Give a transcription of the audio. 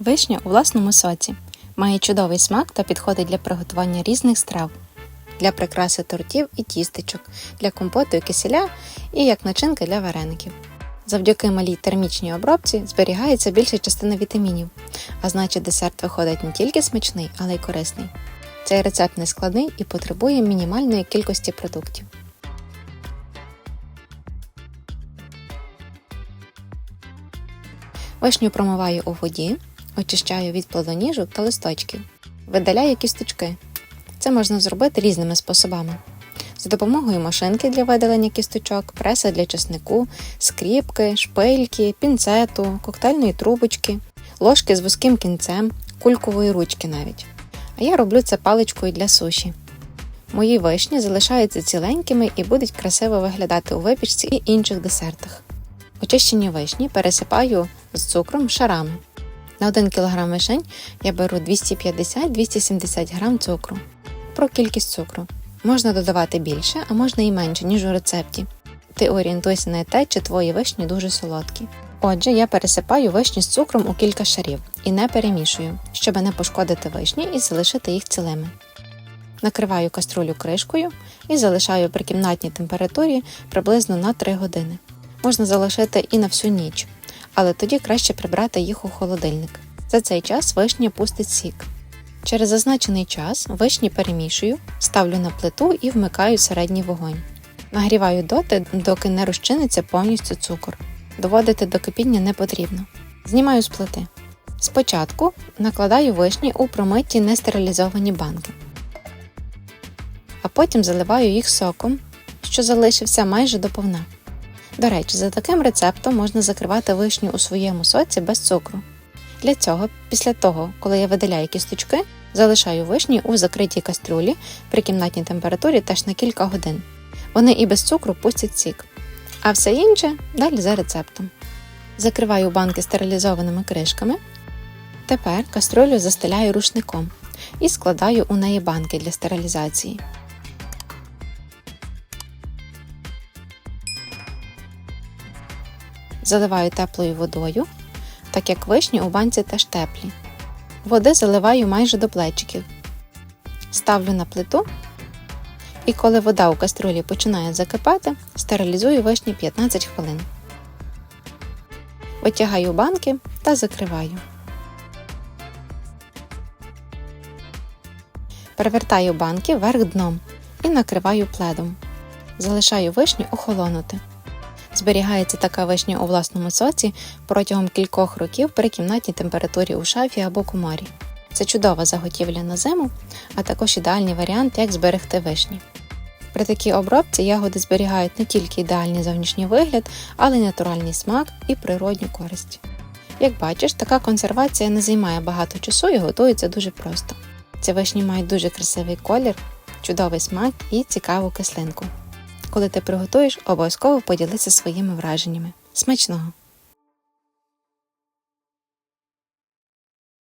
Вишня у власному соці. Має чудовий смак та підходить для приготування різних страв, для прикраси тортів і тістечок, для компоту і киселя і як начинка для вареників. Завдяки малій термічній обробці зберігається більша частина вітамінів, а значить десерт виходить не тільки смачний, але й корисний. Цей рецепт не складний і потребує мінімальної кількості продуктів. Вишню промиваю у воді, очищаю від плодоніжок та листочків, видаляю кісточки. Це можна зробити різними способами. За допомогою машинки для видалення кісточок, преса для чеснику, скріпки, шпильки, пінцету, коктейльної трубочки, ложки з вузьким кінцем, кулькової ручки навіть. А я роблю це паличкою для суші. Мої вишні залишаються ціленькими і будуть красиво виглядати у випічці і інших десертах. Очищені вишні пересипаю з цукром шарами. На 1 кг вишень я беру 250-270 г цукру. Про кількість цукру. Можна додавати більше, а можна і менше, ніж у рецепті. Ти орієнтуйся на те, чи твої вишні дуже солодкі. Отже, я пересипаю вишні з цукром у кілька шарів і не перемішую, щоб не пошкодити вишні і залишити їх цілими. Накриваю каструлю кришкою і залишаю при кімнатній температурі приблизно на 3 години. Можна залишити і на всю ніч, але тоді краще прибрати їх у холодильник. За цей час вишня пустить сік. Через зазначений час вишні перемішую, ставлю на плиту і вмикаю середній вогонь. Нагріваю доти, доки не розчиниться повністю цукор. Доводити до кипіння не потрібно. Знімаю з плити. Спочатку накладаю вишні у промиті нестерилізовані банки, а потім заливаю їх соком, що залишився майже до повна. До речі, за таким рецептом можна закривати вишню у своєму соці без цукру. Для цього, після того, коли я видаляю кісточки, залишаю вишні у закритій кастрюлі при кімнатній температурі теж на кілька годин. Вони і без цукру пустять сік. А все інше далі за рецептом. Закриваю банки стерилізованими кришками. Тепер кастрюлю застеляю рушником і складаю у неї банки для стерилізації. Заливаю теплою водою, так як вишні у банці теж теплі. Води заливаю майже до плечиків. Ставлю на плиту. І коли вода у каструлі починає закипати, стерилізую вишні 15 хвилин. Витягаю банки та закриваю. Перевертаю банки вверх дном і накриваю пледом. Залишаю вишню охолонути. Зберігається така вишня у власному соці протягом кількох років при кімнатній температурі у шафі або коморі. Це чудова заготівля на зиму, а також ідеальний варіант, як зберегти вишні. При такій обробці ягоди зберігають не тільки ідеальний зовнішній вигляд, але й натуральний смак і природню користь. Як бачиш, така консервація не займає багато часу і готується дуже просто. Ці вишні мають дуже красивий колір, чудовий смак і цікаву кислинку. Коли ти приготуєш, обов'язково поділися своїми враженнями. Смачного!